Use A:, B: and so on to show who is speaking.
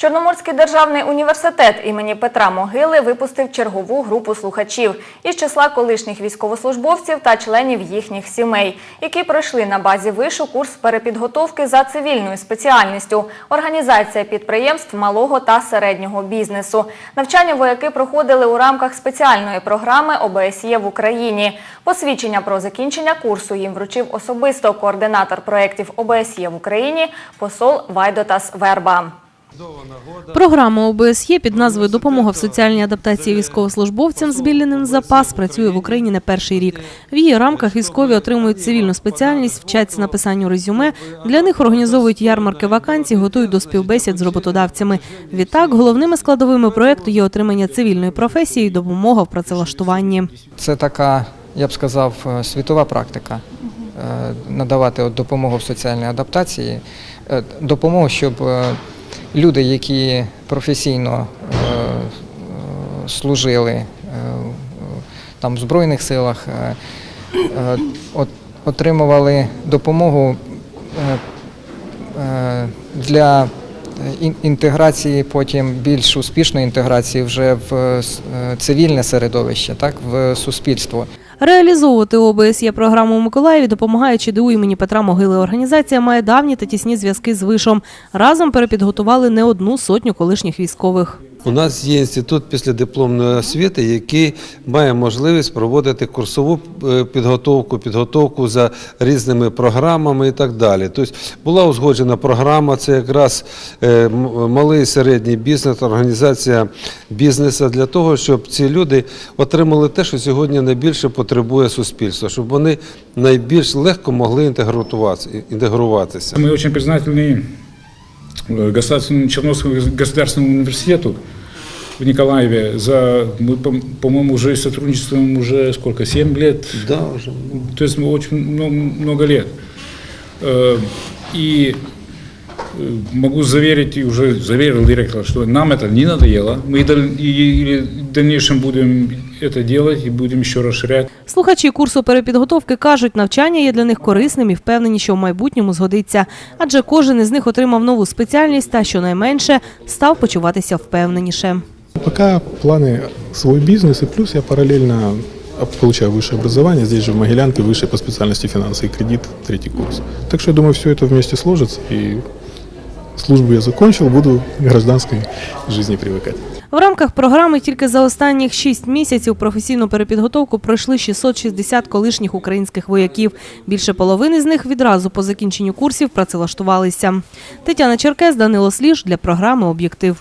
A: Чорноморський державний університет імені Петра Могили випустив чергову групу слухачів із числа колишніх військовослужбовців та членів їхніх сімей, які пройшли на базі вишу курс перепідготовки за цивільною спеціальністю організація підприємств малого та середнього бізнесу. Навчання вояки проходили у рамках спеціальної програми ОБСЄ в Україні. Посвідчення про закінчення курсу їм вручив особисто координатор проєктів ОБСЄ в Україні посол Вайдотас Верба.
B: Програма ОБСЄ під назвою Допомога в соціальній адаптації військовослужбовцям, з запас, працює в Україні не перший рік. В її рамках військові отримують цивільну спеціальність, вчаться написанню резюме. Для них організовують ярмарки вакансій, готують до співбесід з роботодавцями. Відтак, головними складовими проекту є отримання цивільної професії і допомога в працевлаштуванні.
C: Це така, я б сказав, е, світова практика. е, Надавати допомогу в соціальній адаптації, е, допомогу, щоб люди, які професійно е, служили е, там в Збройних силах, е, от- отримували допомогу для інтеграції, потім більш успішної інтеграції вже в цивільне середовище, так, в суспільство.
B: Реалізовувати ОБСЄ програму у Миколаєві допомагає ЧДУ імені Петра Могили. Організація має давні та тісні зв'язки з вишом. Разом перепідготували не одну сотню колишніх військових.
D: У нас є інститут післядипломної освіти, який має можливість проводити курсову е, підготовку, підготовку за різними програмами і так далі. Тобто була узгоджена програма, це якраз е, м- малий і середній бізнес, організація бізнесу для того, щоб ці люди отримали те, що сьогодні найбільше потребує суспільство, щоб вони найбільш легко могли інтегруватися. інтегруватися.
E: Мы очень признательны э, государственному, Черновскому государственному университету в Николаеве за, мы, по- по-моему, уже сотрудничествуем уже сколько, 7 лет?
D: Да, вже.
E: То есть мы очень много, много лет. Э, И э, могу заверить, и уже заверил директора, что нам это не надоело. Мы и даль- и- и в дальнейшем будем это делать и будем еще расширять.
B: Слухачі курсу перепідготовки кажуть, навчання є для них корисним і впевнені, що в майбутньому згодиться. Адже кожен із них отримав нову спеціальність та, щонайменше, став почуватися впевненіше.
F: Пока планы свой бизнес, и плюс я параллельно получаю высшее образование. Здесь же в Могилянке высшее по специальности финансы и кредит, третий курс. Так что я думаю, все это вместе сложится, и службу я закончил, буду к гражданской жизни привыкать.
B: В рамках програми тільки за останніх шість місяців професійну перепідготовку пройшли 660 колишніх українських вояків. Більше половини з них відразу по закінченню курсів працевлаштувалися. Тетяна Черкес, Данило Сліж для програми Об'єктив.